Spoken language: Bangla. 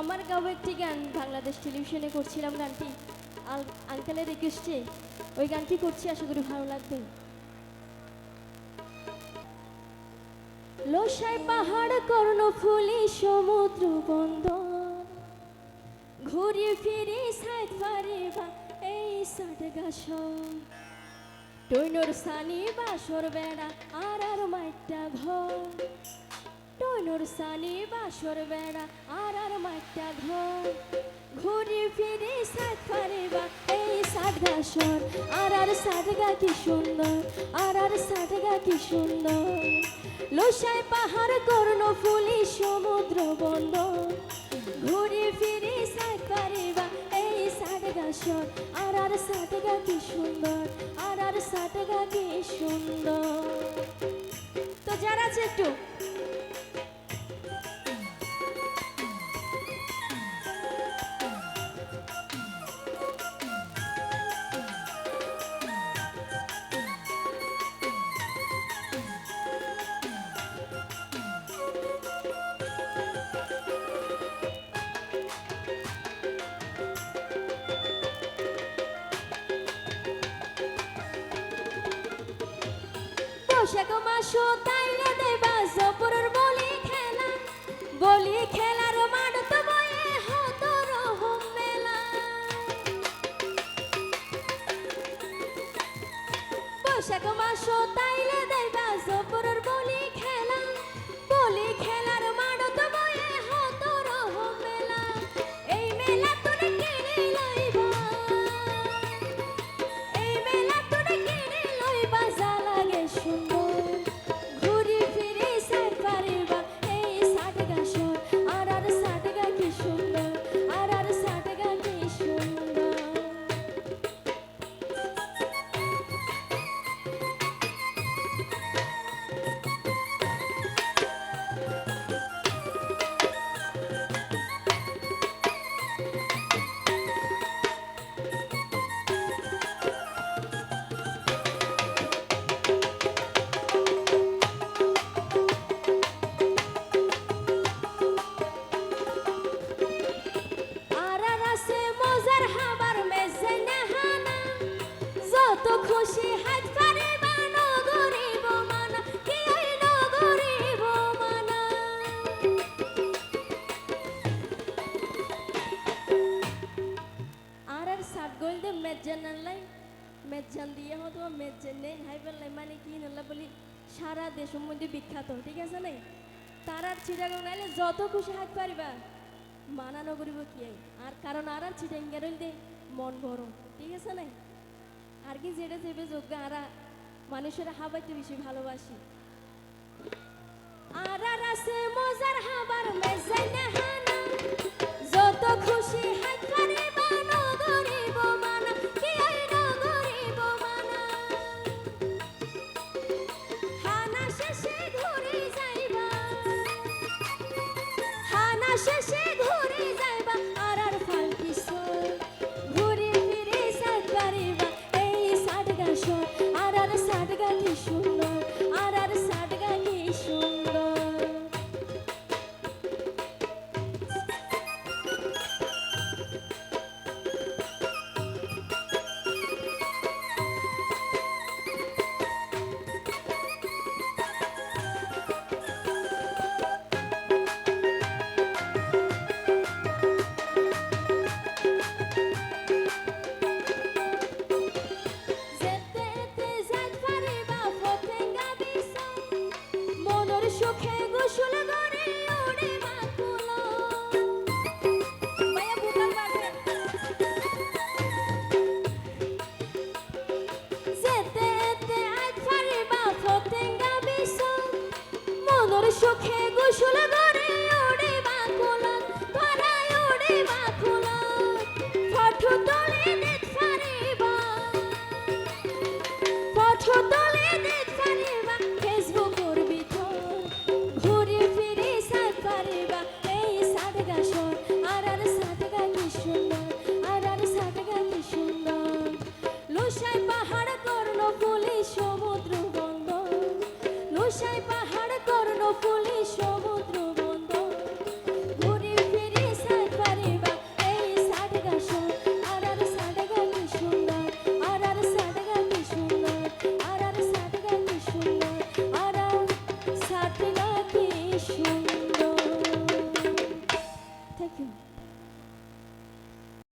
আমার গাওয়া একটি গান বাংলাদেশ টেলিভিশনে করছিলাম গানটি। আঙ্কেলের রিকোয়েস্টে ওই গানটি করছি, আশা করি ভালো লাগবে। লোসায় পাহাড়, কর্ণফুলি, সমুদ্র, বন্দর। ঘুরে ফিরে সাইড পারে বা এই সাট গাছ সানি বাসর বেড়া আর আর মাইটা ঘর। টৈনর সানি বাসর বেড়া আর আর মাইটা ঘর ঘুরে ফিরে সাত পারে এই সাত গাছর আর আর সাত গা কি সুন্দর আর আর সাত গা কি সুন্দর লোসায় পাহাড় কর্ণ ফুলি সমুদ্র বন্দর ঘুরে ফিরে সাত পারে এই সাত গাছর আর আর সাত গা কি সুন্দর আর আর সাত গা কি সুন্দর তো যারা আছে একটু বৈশাখ মাসো তাইলে দেবা? জপুরের বলি খেলা, বলি খেলার মাঠ তো বয়ে হত রহম মেলা। বৈশাখ মাস তাইলে দেবা? জপুরের মেজান আনলাই। মেজান দিয়ে নেই, হাই বললাই মানে কি নল্লা বলি, সারা দেশের মধ্যে বিখ্যাত, ঠিক আছে নাই? তার আর চিটাগাং নাইলে যত খুশি হাত পারিবা মানানো করিব কি? আর কারণ আর আর চিটাং গেরল দে মন গরম, ঠিক আছে নাই? আর কি যেটা চেপে যোগ্য, আরা মানুষের হাবাইতে বেশি ভালোবাসি। আর মজার হাবার যত খুশি শেষে ঘুরে সুখে গোসল ওড়ে বাকুল ধরায় ওড়ে বাকুল। ফটো তোলে দেখ পারিবা ফটো তোলে দেখ পারিবা ফেসবুকের ভিতর ঘুরে ফিরে সাত পারিবা এই সাত গাছর আর আর সাত গা কি সুন্দর, আর আর সাত গা কি সুন্দর। লুসাই পাহাড় কর্ণ ফুলি সমুদ্র বন্দর লুসাই